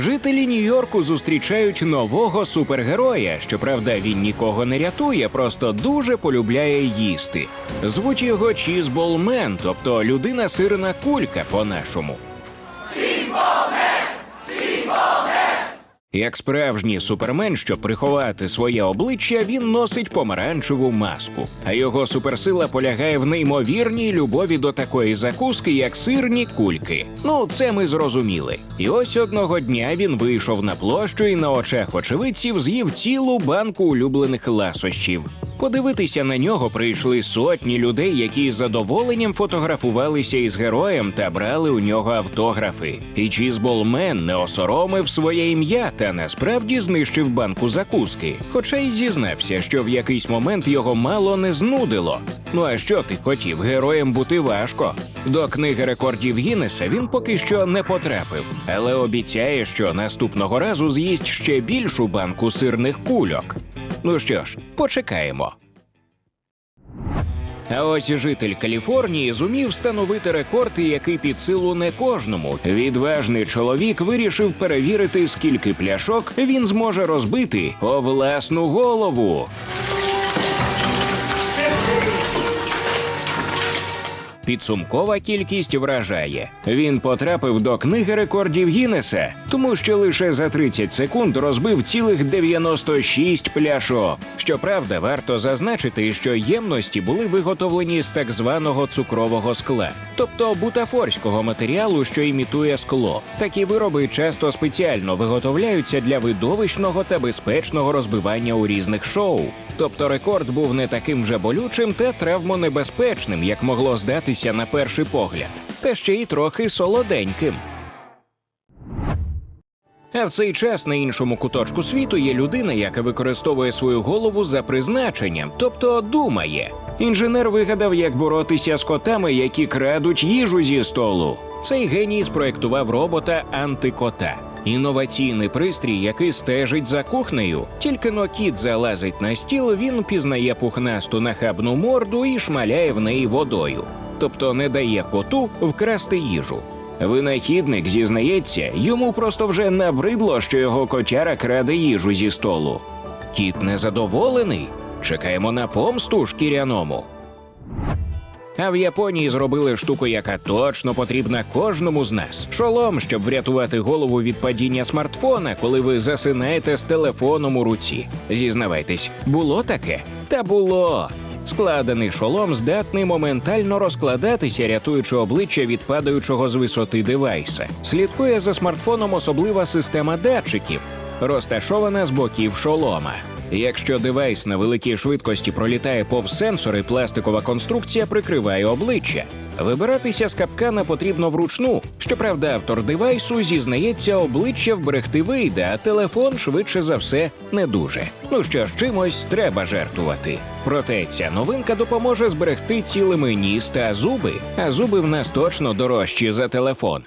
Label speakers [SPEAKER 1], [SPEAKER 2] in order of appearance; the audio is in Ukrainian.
[SPEAKER 1] Жителі Нью-Йорку зустрічають нового супергероя. Щоправда, він нікого не рятує, просто дуже полюбляє їсти. Звуть його Чізболмен, тобто людина сирна кулька по-нашому. Як справжній супермен, щоб приховати своє обличчя, він носить помаранчеву маску. А його суперсила полягає в неймовірній любові до такої закуски, як сирні кульки. Ну, це ми зрозуміли. І ось одного дня він вийшов на площу і на очах очевидців з'їв цілу банку улюблених ласощів. Подивитися на нього прийшли сотні людей, які з задоволенням фотографувалися із героєм та брали у нього автографи. І Чізболмен не осоромив своє ім'я та насправді знищив банку закуски. Хоча й зізнався, що в якийсь момент його мало не знудило. Ну а що ти хотів? Героєм бути важко. До книги рекордів Гіннеса він поки що не потрапив, але обіцяє, що наступного разу з'їсть ще більшу банку сирних кульок. Ну що ж, почекаємо. А ось житель Каліфорнії зумів встановити рекорд, який під силу не кожному. Відважний чоловік вирішив перевірити, скільки пляшок він зможе розбити о власну голову. Підсумкова кількість вражає. Він потрапив до книги рекордів Гіннеса, тому що лише за 30 секунд розбив цілих 96 пляшок. Щоправда, варто зазначити, що ємності були виготовлені з так званого цукрового скла, тобто бутафорського матеріалу, що імітує скло. Такі вироби часто спеціально виготовляються для видовищного та безпечного розбивання у різних шоу. Тобто рекорд був не таким вже болючим та травмонебезпечним, як могло здатися на перший погляд, та ще й трохи солоденьким. А в цей час на іншому куточку світу є людина, яка використовує свою голову за призначенням, тобто думає. Інженер вигадав, як боротися з котами, які крадуть їжу зі столу. Цей геній спроектував робота антикота. Інноваційний пристрій, який стежить за кухнею. Тільки но кіт залазить на стіл, він пізнає пухнасту нахабну морду і шмаляє в неї водою, тобто не дає коту вкрасти їжу. Винахідник зізнається, йому просто вже набридло, що його котяра краде їжу зі столу. Кіт незадоволений. Чекаємо на помсту шкіряному. А в Японії зробили штуку, яка точно потрібна кожному з нас: шолом, щоб врятувати голову від падіння смартфона, коли ви засинаєте з телефоном у руці. Зізнавайтесь, було таке? Та було. Складений шолом здатний моментально розкладатися, рятуючи обличчя від падаючого з висоти девайса. Слідкує за смартфоном особлива система датчиків, розташована з боків шолома. Якщо девайс на великій швидкості пролітає повз сенсори, пластикова конструкція прикриває обличчя. Вибиратися з капкана потрібно вручну. Щоправда, автор девайсу зізнається, обличчя вберегти вийде, а телефон швидше за все не дуже. Ну що ж, чимось треба жертвувати. Проте ця новинка допоможе зберегти цілими ніс та зуби, а зуби в нас точно дорожчі за телефон.